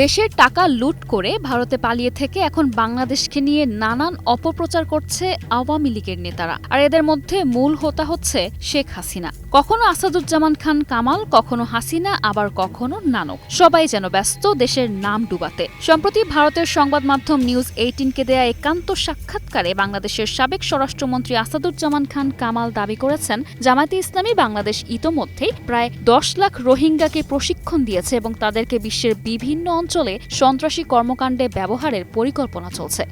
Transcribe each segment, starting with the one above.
দেশের টাকা লুট করে ভারতে পালিয়ে থেকে এখন বাংলাদেশকে নিয়ে নানান অপপ্রচার করছে আওয়ামী লীগের নেতারা। আর এদের মধ্যে মূল হোতা হচ্ছে শেখ হাসিনা। কখনো আসাদুজ্জামান খান কামাল, কখনো হাসিনা, আবার কখনো নানক। সবাই যেন ব্যস্ত দেশের নাম ডুবাতে। সম্প্রতি ভারতের সংবাদ মাধ্যম নিউজ এইটিনকে দেয়া একান্ত সাক্ষাৎকারে বাংলাদেশের সাবেক স্বরাষ্ট্রমন্ত্রী আসাদুজ্জামান খান কামাল দাবি করেছেন, জামায়াতে ইসলামী বাংলাদেশ ইতোমধ্যেই প্রায় দশ লাখ রোহিঙ্গাকে প্রশিক্ষণ দিয়েছে এবং তাদেরকে বিশ্বের বিভিন্ন অঞ্চলে সন্ত্রাসী কর্মকাণ্ডে ব্যবহারের পরিকল্পনা চলছে।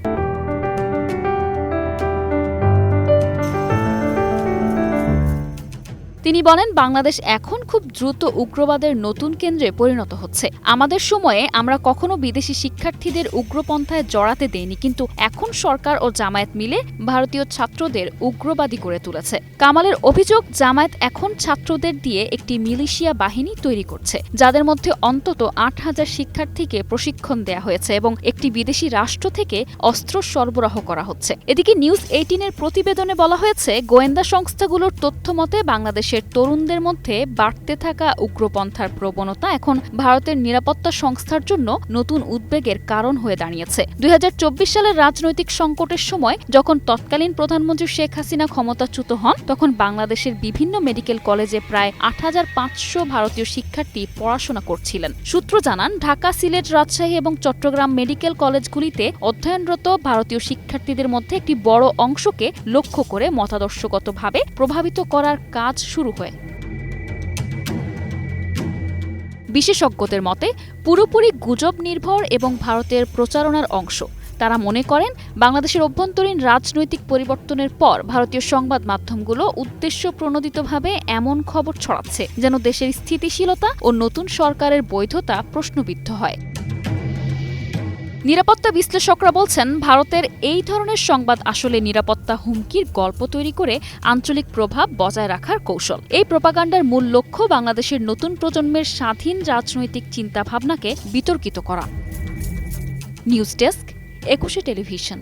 তিনি বলেন, বাংলাদেশ এখন খুব দ্রুত উগ্রবাদের নতুন কেন্দ্রে পরিণত হচ্ছে। আমাদের সময়ে আমরা কখনো বিদেশি শিক্ষার্থীদের উগ্রপন্থায় জড়াতে দেইনি, কিন্তু এখন সরকার ও জামায়াত মিলে ভারতীয় ছাত্রদের উগ্রবাদী করে তুলেছে। কামালের অভিযোগ, জামায়াত এখন ছাত্রদের দিয়ে একটি মিলিশিয়া বাহিনী তৈরি করছে, যাদের মধ্যে অন্তত আট হাজার শিক্ষার্থীকে প্রশিক্ষণ দেয়া হয়েছে এবং একটি বিদেশি রাষ্ট্র থেকে অস্ত্র সরবরাহ করা হচ্ছে। এদিকে নিউজ এইটিনের প্রতিবেদনে বলা হয়েছে, গোয়েন্দা সংস্থাগুলোর তথ্য মতে বাংলাদেশের তরুণদের মধ্যে বাড়তে থাকা উগ্রপন্থার প্রবণতা এখন ভারতের নিরাপত্তা সংস্থার জন্য নতুন উদ্বেগের কারণ হয়ে দাঁড়িয়েছে। দুই সালের রাজনৈতিক সংকটের সময় যখন তৎকালীন প্রধানমন্ত্রী শেখ হাসিনা ক্ষমতাচ্যুত হন, তখন বাংলাদেশের বিভিন্ন মেডিকেল কলেজে প্রায় আট হাজার পাঁচশো ভারতীয় শিক্ষার্থী পড়াশোনা করছিলেন। সূত্র জানান, ঢাকা, সিলেট, রাজশাহী এবং চট্টগ্রাম মেডিকেল কলেজগুলিতে অধ্যয়নরত ভারতীয় শিক্ষার্থীদের মধ্যে একটি বড় অংশকে লক্ষ্য করে মতাদর্শগতভাবে প্রভাবিত করার কাজ শুরু হয়। বিশেষজ্ঞদের মতে, পুরোপুরি গুজব নির্ভর এবং ভারতের প্রচারণার অংশ। তারা মনে করেন, বাংলাদেশের অভ্যন্তরীণ রাজনৈতিক পরিবর্তনের পর ভারতীয় সংবাদ মাধ্যমগুলো উদ্দেশ্য প্রণোদিতভাবে এমন খবর ছড়াচ্ছে, যেন দেশের স্থিতিশীলতা ও নতুন সরকারের বৈধতা প্রশ্নবিদ্ধ হয়। নিরাপত্তা বিশ্লেষকরা বলছেন, ভারতের এই ধরনের সংবাদ আসলে নিরাপত্তা হুমকির গল্প তৈরি করে আঞ্চলিক প্রভাব বজায় রাখার কৌশল। এই প্রপাগান্ডার মূল লক্ষ্য বাংলাদেশের নতুন প্রজন্মের স্বাধীন রাজনৈতিক চিন্তাভাবনাকে বিতর্কিত করা। News desk, Ekushey television.